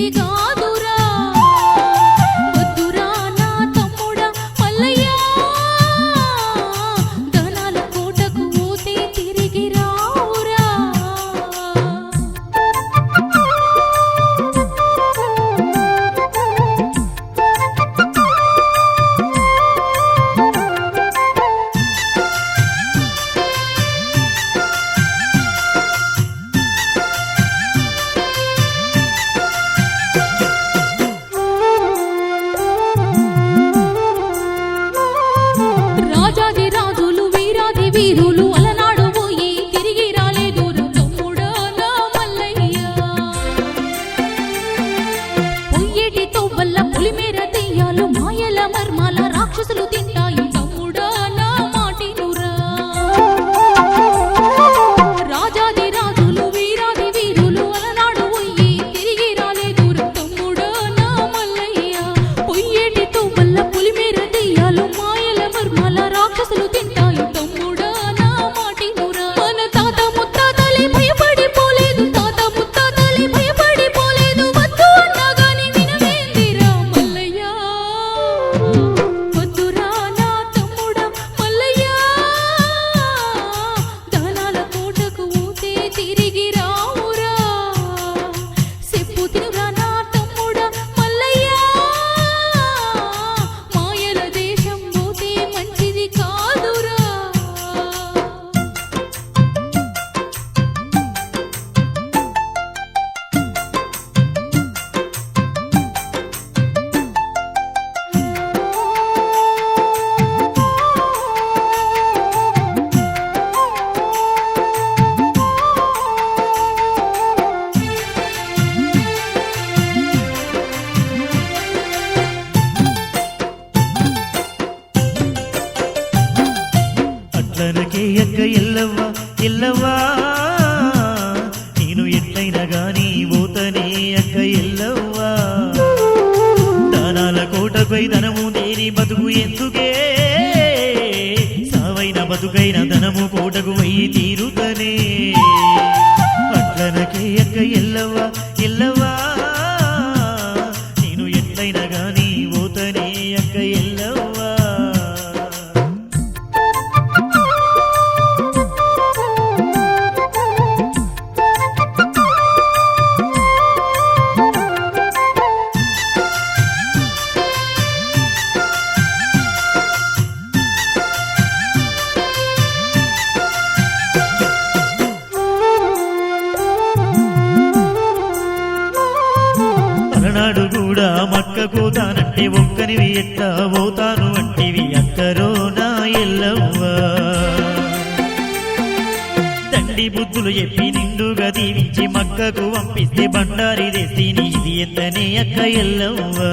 Happy go. వీరులు అలనాడు పోయి తిరిగి రాలేదు. తమ్ముడాలా మల్లయ్య. పొయ్యేటి తోబల్ల పులిమేర తెయ్యాలు అట్లనకే ఎక్క ఎల్లవ్వా ఎల్లవ్వా? నేను ఎట్లయినా గాని పోతనే అక్క ఎల్లవ్వా? దానాల కోటపై ధనము దేని బతుకు ఎందుకే? సావైన బతుకైన ధనము కోటకు వై తీరుతనే. మక్క ఒక్కరివి ఒక్కనివి ఎట్లా పోతాను అంటివి అక్కరో నా ఎల్లవ్వా. తండ్రి బుద్ధులు చెప్పి నిండుగా దీవించి మక్కకు పంపిస్తే బండారి తెస్తే ఇది ఎంతనే అక్క ఎల్లవ్వా.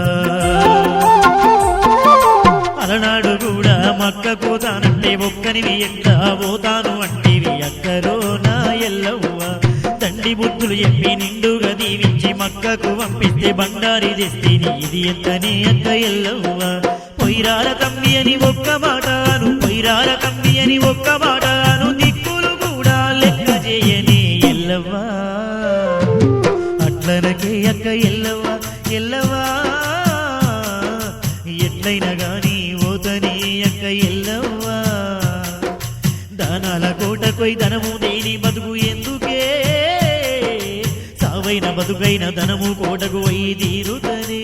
అలనాడు కూడా మక్క కోతానంటే ఒక్కరివి ఎట్లా పోతాను అంటివి అక్కరో నా ఎల్లవ్వ. తండ్రి బుద్ధులు చెప్పి నిండుగా దీవించి మక్కకు పంపిస్తే బండారి తెస్తేని ఇది ఎంతనే అక్క ఎల్లవ్వ. పొయ్యిరాల తమ్మి అని ఒక్క మాటను పొయ్యిరాల తమ్మి అని ఒక్క మాటను దిక్కులు కూడా లెక్క చేయని ఎల్లవ్వా. అట్లనకే అక్క ఎల్లవ్వ ఎల్లవ్వా. ఎట్లయినా గాని ఓతని అక్క ఎల్లవ్వా. దానాల కోటకొయ్ ధనము దేని బతుకు ఎందు బలమైన బతుకైన ధనము కోటకు అయి తీరుతనే.